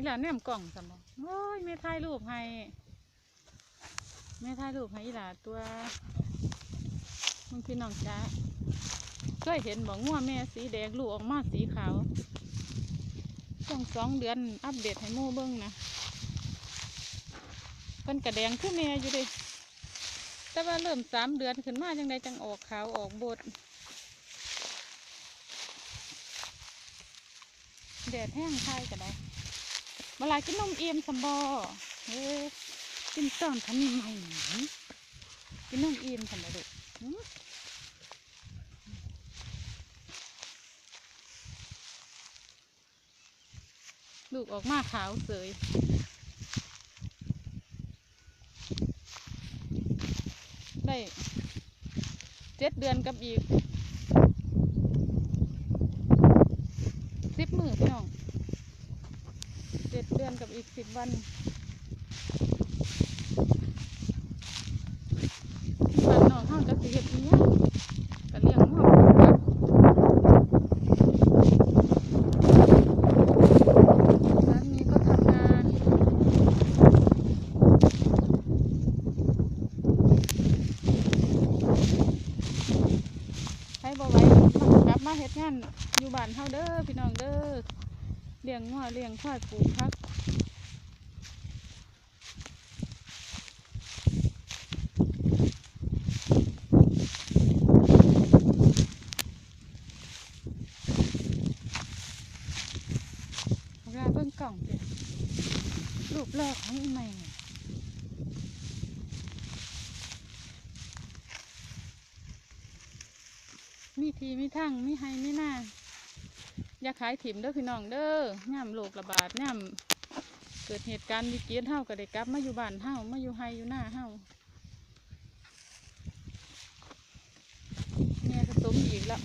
อีหลานแนมกล่องสมองโอ้ยแม่ถ่ายรูปให้แม่ถ่ายรูปให้อีหลาตัวมึงพี่น้องจ้าเคยเห็นบอกงัวแม่สีแดงลูกออกมาสีขาวช่วงสองเดือนอัปเดตให้มู่เบิ้งนะเพิ่นกระแดงคือแม่อยู่ดิแต่ว่าเริ่มสามเดือนขึ้นมาจังใดจังออกขาวออกบดแดดแห้งไทยก็ได้ เวลากินนมเอียมสัมบอเอ้ยกินตอนทันใหม่กินนมเอียมสัมบอดุลูกออกมาขาวเสยได้เจ็ดเดือนกับอีกสิบมือพี่น้อง อนกับอีกสิบวันบ้านนองห้างจะสิเฮ็ดอีหยังก็เลี้ยงหัวครับสามีก็ทำงานให้บ่ไว้กลับมาเฮ็ดงานอยู่บ้านเฮาเด้อพี่น้องเด้อ เลี้ยงงัวเลี้ยงควายปลูกผักเวลาเบิ่งกล่องสิรูปแรกของอีใหม่มีทีมีทั้งมีให้มีหน้า อย่าขายถิ่มเด้อพี่น้องเด้อย่ำโรคระบาดย่ำเกิดเหตุการณ์วิกฤตเฮาก็ได้กลับ มาอยู่บ้านเฮามาอยู่ไฮอยู่หน้าเฮาเนี่ยก็สมอีกแล้ว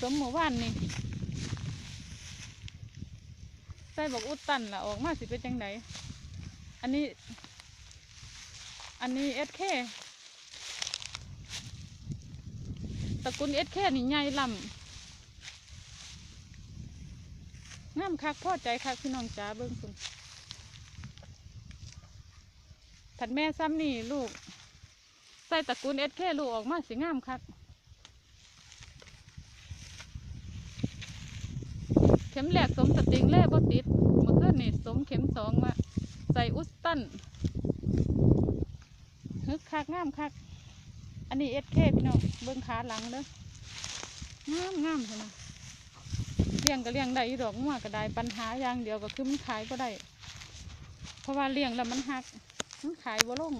สมหมู่บ้านนี่ใส่บอกอุดตันละออกมาสิเป็นจังไดอันนี้ อันนี้เอสเคตระกุลเอสเคนี่ใหญ่ลำ งามคักพอใจคักพี่น้องจ๋าเบิ้งคุณถัดแม่ซ้ำนี่ลูก ใส่ตระกุลเอสเคลูกออกมาสิงามคักเข็มแรกสมสติงเล่บ่ติดเมื่อคืนนี่สมเข็มสองมาใส่อุสตันฮึกคักงามคัก อันนี้เอสเคพี่น้องเบิ้งขาหลังเด้องามงามใช่ไหม ลี้ยงก็เลี้ยงได้ดอกงัวก็ได้ปัญหาอย่างเดียวก็คือมันขายก็ได้ เพราะว่าเลี้ยงแล้วมันหักมันขายบ่ลง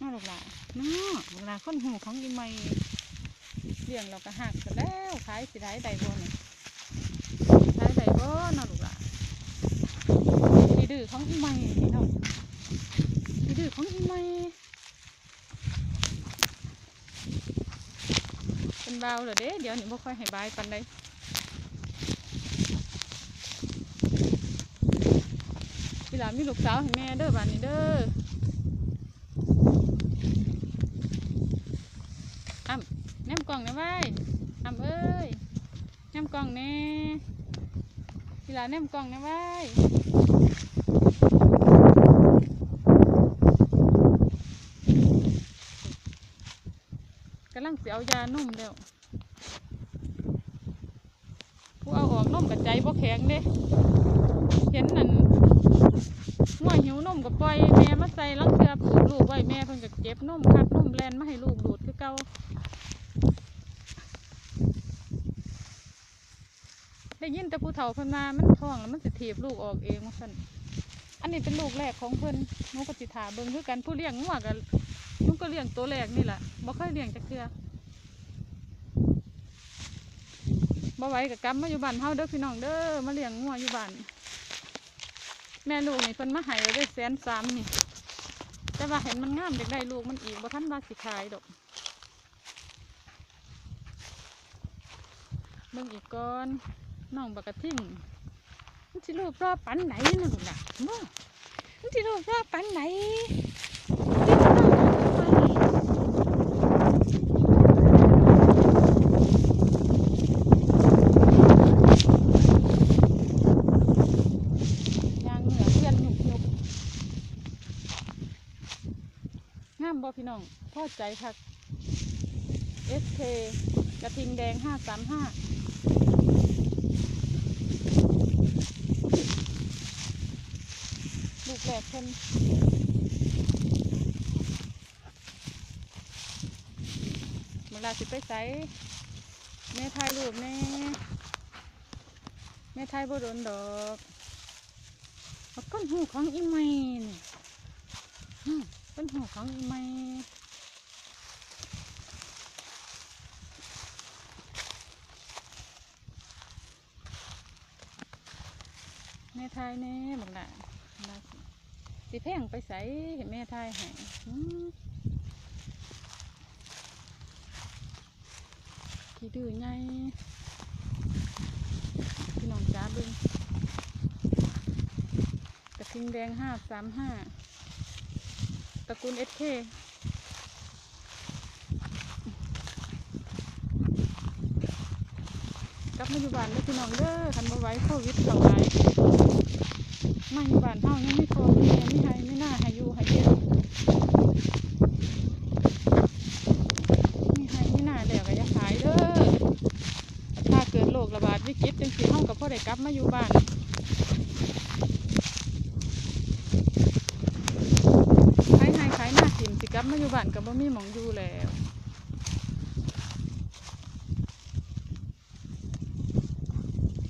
น่าลูกหลานน่าลูกหลานคนหูของอีไม่เลี้ยงเราก็หักกันแล้วขายสิได้ใดบ่เนี่ยขายใดบ่เนาะลูกหล่ะดื้อของอีใหม่พี่น้องดื้อของอีใหม่ เป็นเบาเหรเด้เดี๋ยวนี้บ่ค่อยให้บายปันใดพี่หลานมีลูกสาวให้แม่เด้อบ้านนี้เด้ออ้ำแนมกล่องนะไว้ยทำเอ้ยแนมกล่องแน่ทีหลาแนมกล่องนะไว้ย กำลังเสียานุ่มแล้วผู้เอาออกนุ่มกับใจบ่แข็งเด้เห็นนั่นหัวหิวนมกับปล่อยแม่มาใส่ลังเสือผูกลูกไว้แม่เพิ่นก็เก็บนมคัดนมแลนมาให้ลูกดูดคือเก่าได้ยินแต่ผู้เฒ่าเพิ่นมามันท้องแล้วมันสิถีบลูกออกเองว่าซั่นอันนี้เป็นลูกแรกของเพิ่นนูก็สิถาเบิ่งคือกันผู้เลี้ยงงัวกันหนูก็เลี้ยงตัวแรกนี่แหละบ่เคยเลี้ยงจักเทื่อ บ่ไหวกับกำมาอยู่บ้านเฮาเด้อพี่น้องเด้อมาเลี้ยงงัวอยู่บ้านแม่ลูกนี่เพิ่นมาให้ไว้ได้แสนสามนี่แต่ว่าเห็นมันงามอยากได้ลูกมันอีกบ่ทันว่าสิขายดอกเบิ่งอีกก่อนน้องบักกะทิ่งมันสิรูปรอบปันไหนนะลูกน่ะบ่มันสิรูปรอบปันไหน พี่น้องพอใจคัก SK กระทิงแดงห้าสามห้าลูกแรกเพิ่นเวลาสิไปใส่แม่ถ่ายรูปแม่แม่ถ่ายบ่โดนดอกเอาก้นหูของอีไม่นี่ อืมก้นหูของอีไม่แม่ทายแน่บักหลาบักหลาสิสิแพงไปใส่เห็นแม่ทายให้ขี้ดื้อไงพี่น้องจ้าบึงกระทิงแดงห้าสามห้า ระกูลเอสเคกลับมาอยู่บ้านแล้วพี่น้องเด้อคันมาไว้โควิดเก่าหลายมาอยู่บ้านเฮายังไม่พอมีแม่ไม่ให้ไม่น่าให้อยู่ให้เดียวมีให้ไม่น่าแล้วก็อย่าขายเด้อถ้าเกิดโรคระบาดวิกฤตจังสิเฮากับพ่อได้กลับมาอยู่บ้านขายให้ขายหน้าถิ่มสิ กลับมาอยู่บ้านกับ่มีหมองอยู่แล้ว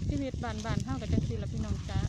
ชีวิตบ้านบ้านๆท่ากับจังซีละพี่น้องจ้า